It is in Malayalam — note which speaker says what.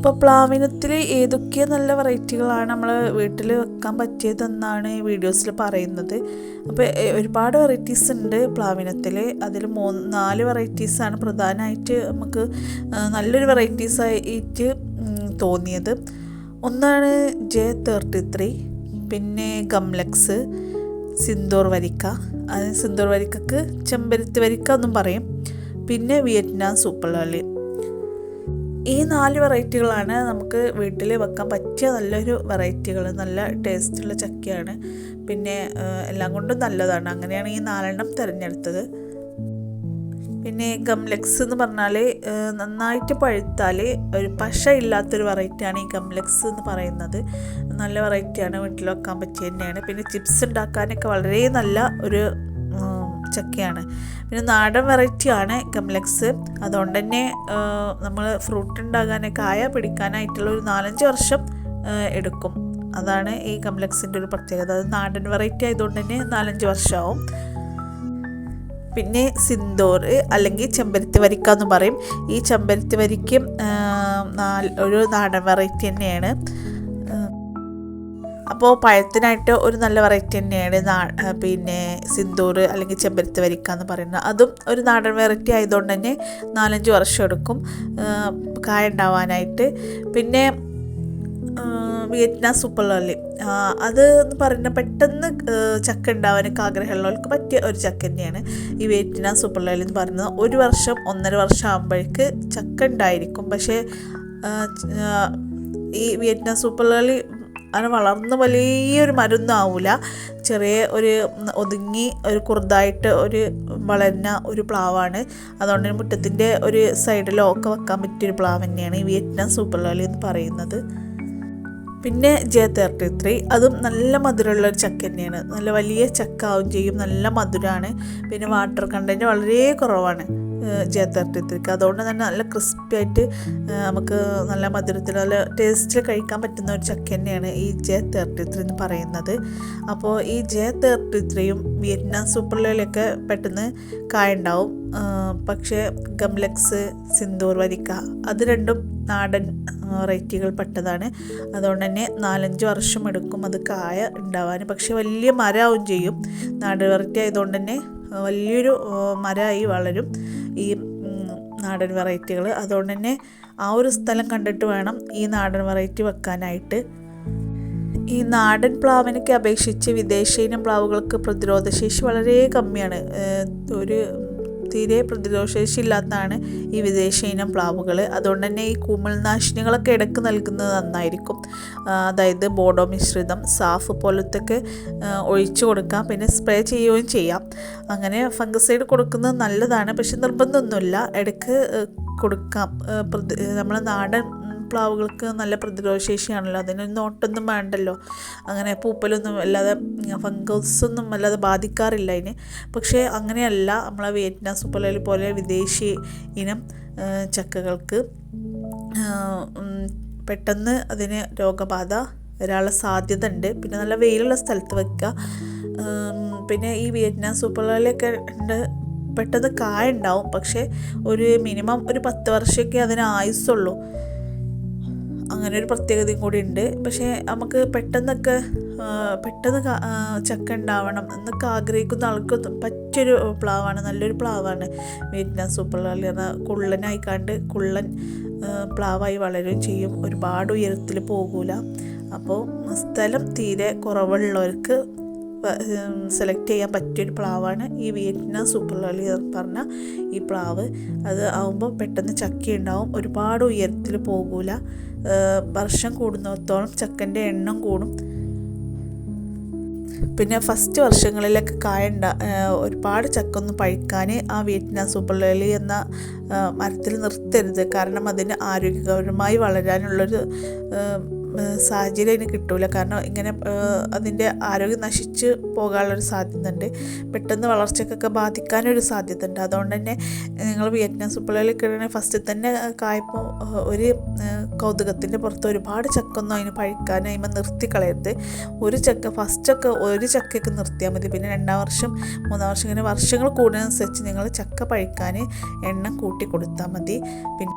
Speaker 1: അപ്പോൾ പ്ലാവിനത്തിൽ ഏതൊക്കെ നല്ല വെറൈറ്റികളാണ് നമ്മൾ വീട്ടിൽ വെക്കാൻ പറ്റിയതെന്നാണ് വീഡിയോസിൽ പറയുന്നത്. അപ്പോൾ ഒരുപാട് വെറൈറ്റീസ് ഉണ്ട് പ്ലാവിനത്തിൽ അതിൽ മൂന്ന് നാല് വെറൈറ്റീസാണ് പ്രധാനമായിട്ട് നമുക്ക് നല്ലൊരു വെറൈറ്റീസ് ആയിട്ട് തോന്നിയത്. ഒന്നാണ് ജെ തേർട്ടി ത്രീ പിന്നെ ഗംലക്സ് സിന്ദൂർ വരിക്ക. അത് സിന്ദൂർ വരിക്കക്ക് ചെമ്പരത്തി വരിക്ക എന്നും പറയും. പിന്നെ വിയറ്റ്നാം സൂപ്പർ ലോലി. ഈ നാല് വെറൈറ്റികളാണ് നമുക്ക് വീട്ടിൽ വെക്കാൻ പറ്റിയ നല്ലൊരു വെറൈറ്റികൾ നല്ല ടേസ്റ്റുള്ള ചക്കയാണ്. പിന്നെ എല്ലാം കൊണ്ടും നല്ലതാണ്. അങ്ങനെയാണ് ഈ നാലെണ്ണം തിരഞ്ഞെടുത്തത്. പിന്നെ ഗംലെക്സ് എന്ന് പറഞ്ഞാൽ നന്നായിട്ട് പഴുത്താൽ ഒരു പശ ഇല്ലാത്തൊരു വെറൈറ്റിയാണ് ഈ ഗംലെക്സ് എന്ന് പറയുന്നത്. നല്ല വെറൈറ്റിയാണ് വീട്ടിൽ വെക്കാൻ പറ്റിയ തന്നെയാണ്. പിന്നെ ചിപ്സ് ഉണ്ടാക്കാനൊക്കെ വളരെ നല്ല ഒരു ചക്കയാണ് പിന്നെ നാടൻ വെറൈറ്റിയാണ് ഗംലക്സ്. അതുകൊണ്ട് തന്നെ നമ്മൾ ഫ്രൂട്ട് ഉണ്ടാകാനൊക്കെ കായ പിടിക്കാനായിട്ടുള്ള ഒരു നാലഞ്ച് വർഷം എടുക്കും. അതാണ് ഈ ഗംലക്സിന്റെ ഒരു പ്രത്യേകത. അത് നാടൻ വെറൈറ്റി ആയതുകൊണ്ട് തന്നെ നാലഞ്ച് വർഷമാവും. പിന്നെ സിന്ദൂർ അല്ലെങ്കിൽ ചെമ്പരത്തി വരിക്ക എന്ന് പറയും. ഈ ചെമ്പരത്തി വരിക്കും ഒരു നാടൻ വെറൈറ്റി തന്നെയാണ്. അപ്പോൾ പഴത്തിനായിട്ട് ഒരു നല്ല വെറൈറ്റി തന്നെയാണ് പിന്നെ സിന്ദൂർ അല്ലെങ്കിൽ ചെമ്പരത്തി വരിക്ക എന്ന് പറയുന്നത് അതും ഒരു നാടൻ വെറൈറ്റി ആയതുകൊണ്ട് തന്നെ നാലഞ്ച് വർഷം എടുക്കും കായ ഉണ്ടാവാനായിട്ട്. പിന്നെ വിയറ്റ്നാം സൂപ്പർ ലോലി അത് എന്ന് പറയുന്നത് പെട്ടെന്ന് ചക്ക ഉണ്ടാവാനൊക്കെ ആഗ്രഹമുള്ളവർക്ക് പറ്റിയ ഒരു ചക്ക തന്നെയാണ്. ഈ വിയറ്റ്നാം സൂപ്പർ ലോലി എന്ന് പറയുന്നത് ഒരു വർഷം ഒന്നര വർഷം ആകുമ്പോഴേക്ക് ചക്ക ഉണ്ടായിരിക്കും. പക്ഷേ ഈ വിയറ്റ്നാം സൂപ്പർ ലോലി അങ്ങനെ വളർന്ന് വലിയൊരു മരുന്നാവില്ല ചെറിയ ഒരു ഒതുങ്ങി ഒരു കുറുതായിട്ട് ഒരു വളരുന്ന ഒരു പ്ലാവാണ്. അതുകൊണ്ട് തന്നെ മുറ്റത്തിന്റെ ഒരു സൈഡിലോ ഒക്കെ വെക്കാൻ പറ്റിയൊരു പ്ലാവ് തന്നെയാണ് ഈ വിയറ്റ്നാം സൂപ്പർ ലോലി എന്ന് പറയുന്നത്. പിന്നെ ജെ തേർട്ടി ത്രീ അതും നല്ല മധുരമുള്ള ഒരു ചക്ക തന്നെയാണ്. നല്ല വലിയ ചക്ക ആവും ചെയ്യും. നല്ല മധുരമാണ്. പിന്നെ വാട്ടർ കണ്ടന്റ് വളരെ കുറവാണ്. ജെ അതുകൊണ്ട് തന്നെ നല്ല ക്രിസ്പി ആയിട്ട് നമുക്ക് നല്ല മധുരത്തിൽ നല്ല ടേസ്റ്റിൽ കഴിക്കാൻ പറ്റുന്ന ഒരു ചക്ക തന്നെയാണ് ഈ ജെ തേർട്ടി ത്രീ എന്ന് പറയുന്നത്. അപ്പോൾ ഈ ജെ തേർട്ടി ത്രീയും വിയറ്റ്നാം സൂപ്പർലയിലൊക്കെ പെട്ടെന്ന് കായുണ്ടാവും. പക്ഷേ ഗംലക്സ് സിന്ദൂർ വരിക്ക അത് രണ്ടും നാടൻ വെറൈറ്റികൾ പെട്ടതാണ്. അതുകൊണ്ട് തന്നെ നാലഞ്ച് വർഷം എടുക്കും അത് കായ ഉണ്ടാവാൻ പക്ഷേ വലിയ മരമാവും ചെയ്യും. നാടൻ വെറൈറ്റി ആയതുകൊണ്ട് തന്നെ വലിയൊരു മരമായി വളരും. ഈ നാടൻ വെറൈറ്റികൾ. അതുകൊണ്ട് തന്നെ ആ ഒരു സ്ഥലം കണ്ടിട്ട് വേണം ഈ നാടൻ വെറൈറ്റി വെക്കാനായിട്ട്. ഈ നാടൻ പ്ലാവിനൊക്കെ അപേക്ഷിച്ച് വിദേശ ഇനം പ്ലാവുകൾക്ക് പ്രതിരോധശേഷി വളരെ കമ്മിയാണ്. ഒരു തീരെ പ്രതിരോധശേഷി ഇല്ലാത്തതാണ് ഈ വിദേശ ഇനം പ്ലാവുകൾ. അതുകൊണ്ട് തന്നെ ഈ കുമിൾനാശിനികളൊക്കെ ഇടയ്ക്ക് നൽകുന്നത് നന്നായിരിക്കും. അതായത് ബോഡോ മിശ്രിതം സാഫ് പോലത്തൊക്കെ ഒഴിച്ചു കൊടുക്കാം പിന്നെ സ്പ്രേ ചെയ്യുകയും ചെയ്യാം. അങ്ങനെ ഫംഗസൈഡ് കൊടുക്കുന്നത് നല്ലതാണ് പക്ഷെ നിർബന്ധമൊന്നുമില്ല. ഇടയ്ക്ക് കൊടുക്കാം. നമ്മൾ നാടൻ പ്ലാവുകൾക്ക് നല്ല പ്രതിരോധശേഷിയാണല്ലോ. അതിനൊന്നും ഓട്ടൊന്നും വേണ്ടല്ലോ. അങ്ങനെ പൂപ്പലൊന്നും അല്ലാതെ ഫംഗസൊന്നും അല്ലാതെ ബാധിക്കാറില്ല അതിന്. പക്ഷേ അങ്ങനെയല്ല നമ്മളെ വിയറ്റ്നാം സുപ്പലി പോലെ വിദേശി ഇനം ചക്കകൾക്ക് പെട്ടെന്ന് അതിന് രോഗബാധ വരാനുള്ള സാധ്യത ഉണ്ട് പിന്നെ നല്ല വെയിലുള്ള സ്ഥലത്ത് വെക്കുക. പിന്നെ ഈ വിയറ്റ്നാം സൂപ്പർലൊക്കെ ഉണ്ട്. പെട്ടെന്ന് കായ ഉണ്ടാവും. പക്ഷേ ഒരു മിനിമം ഒരു പത്ത് വർഷമൊക്കെ അതിന് ആയുസ്സുള്ളൂ. അങ്ങനെ ഒരു പ്രത്യേകതയും കൂടി ഉണ്ട്. പക്ഷേ നമുക്ക് പെട്ടെന്നൊക്കെ പെട്ടെന്ന് ചക്ക ഉണ്ടാവണം എന്നൊക്കെ ആഗ്രഹിക്കുന്ന ആൾക്ക് പറ്റിയൊരു പ്ലാവാണ്. നല്ലൊരു പ്ലാവാണ്. വിയറ്റ്നാം സൂപ്പർ ലാലി എന്ന കുള്ളനായിക്കാണ്ട് കണ്ട് കുള്ളൻ പ്ലാവായി വളരുകയും ചെയ്യും. ഒരുപാട് ഉയരത്തിൽ പോകൂല. അപ്പോൾ സ്ഥലം തീരെ കുറവുള്ളവർക്ക് സെലക്ട് ചെയ്യാൻ പറ്റിയൊരു പ്ലാവാണ് ഈ വിയറ്റ്നാം സൂപ്പർ ലാലി എന്ന് പറഞ്ഞ ഈ പ്ലാവ്. അത് ആവുമ്പോൾ പെട്ടെന്ന് ചക്ക ഉണ്ടാവും ഒരുപാട് ഉയരത്തിൽ പോകൂല. വർഷം കൂടുന്നിടത്തോളം ചക്കന്റെ എണ്ണം കൂടും. പിന്നെ ഫസ്റ്റ് വർഷങ്ങളിലൊക്കെ കായ ഉണ്ടാ ഒരുപാട് ചക്കൊന്നും പഴുക്കാൻ ആ വിയറ്റ്നാം സൂപ്പർ ലേലി എന്ന മരത്തിൽ നിർത്തരുത്. കാരണം അതിന് ആരോഗ്യകരമായി വളരാനുള്ളൊരു സാഹചര്യം അതിന് കിട്ടൂല. കാരണം ഇങ്ങനെ അതിന്റെ ആരോഗ്യം നശിച്ച് പോകാനുള്ളൊരു സാധ്യത ഉണ്ട് പെട്ടെന്ന് വളർച്ചക്കൊക്കെ ബാധിക്കാനൊരു സാധ്യത ഉണ്ട് അതുകൊണ്ട് തന്നെ നിങ്ങൾ വിയറ്റ്നാം സൂപ്പറിൽ കിടന്ന ഫസ്റ്റിൽ തന്നെ കായപ്പോൾ ഒരു കൗതുകത്തിന്റെ പുറത്ത് ഒരുപാട് ചക്കൊന്നും അതിന് പഴിക്കാൻ അതിമ നിർത്തി കളയരുത്. ഒരു ചക്ക ഫസ്റ്റൊക്കെ ഒരു ചക്കയൊക്കെ നിർത്തിയാൽ മതി. പിന്നെ രണ്ടാം വർഷം മൂന്നാം വർഷം ഇങ്ങനെ വർഷങ്ങൾ കൂടുന്നതനുസരിച്ച് നിങ്ങൾ ചക്ക പഴിക്കാൻ എണ്ണം കൂട്ടി കൊടുത്താൽ മതി. പിന്നെ